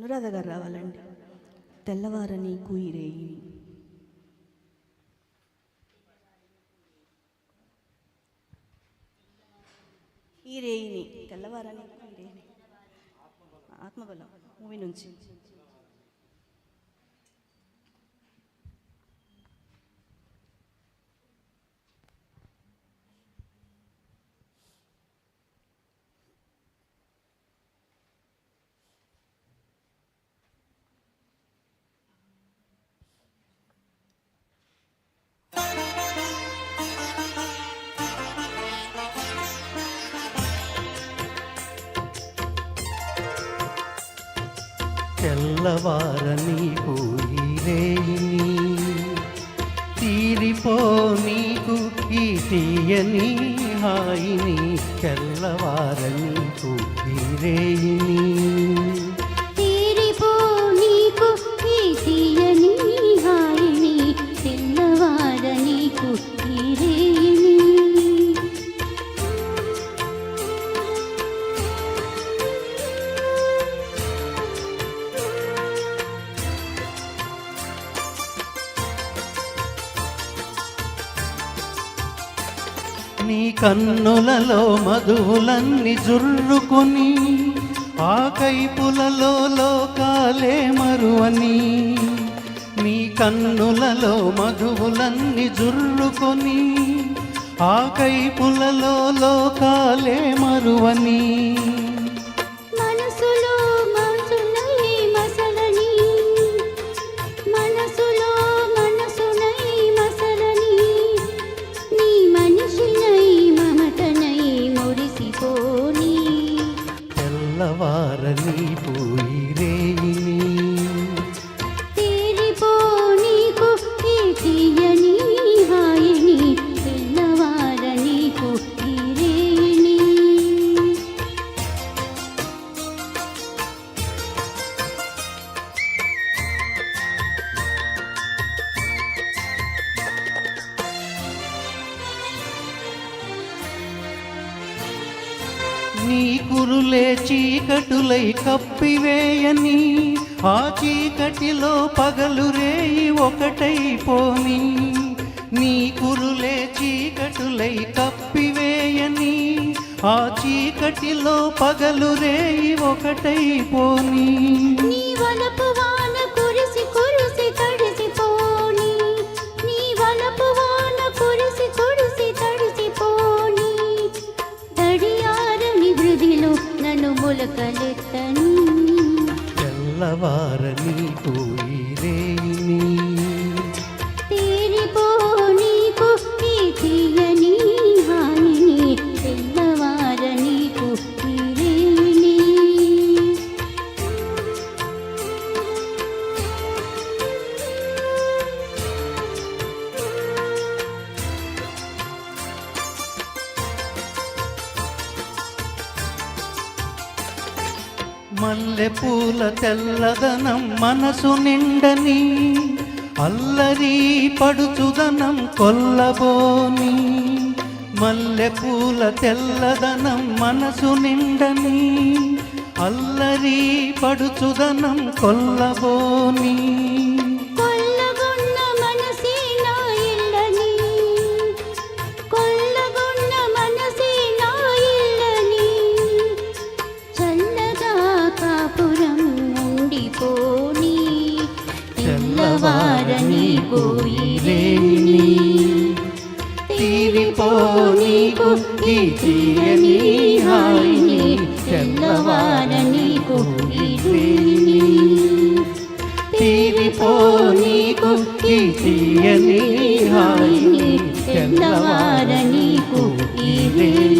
అనురాధ గారు రావాలండి. తెల్లవారని కుయిరేయి ఈ రేయిని తెల్లవారని ఆత్మబలం మూవీ నుంచి. తెల్లవారని రేయిని తీరిపో నీకు ఈ తీయని హాయిని తెల్లవారని రేయిని నీ కన్నులలో మధువులన్నీ జుర్రుకొని ఆ కైపులలో లోకాలే మరువని నీ కన్నులలో మధువులన్నీ జుర్రుకొని ఆ కైపులలో లోకాలే మరువని. నీ కురులే చీకటులై కప్పివేయని ఆ చీకటిలో పగలు రేయి ఒకటైపోని. నీ కురులే చీకటులై కప్పివేయని ఆ చీకటిలో పగలు రేయి ఒకటైపోని. నన్ను తెల్లవారని పోయి మల్లె పూల తెల్లదనం మనసు నిండని అల్లరి పడుచుదనం కొల్లబోని. మల్లె పూల తెల్లదనం మనసు నిండని అల్లరి పడుచుదనం కొల్లబోని. పోయిరేని తీరిపో నీకు ఈ తీయని హాయిని తెల్లవార నీకు ఇదేని తీరిపో నీకు ఈ తీయని హాయిని తెల్లవార నీకు ఇదేని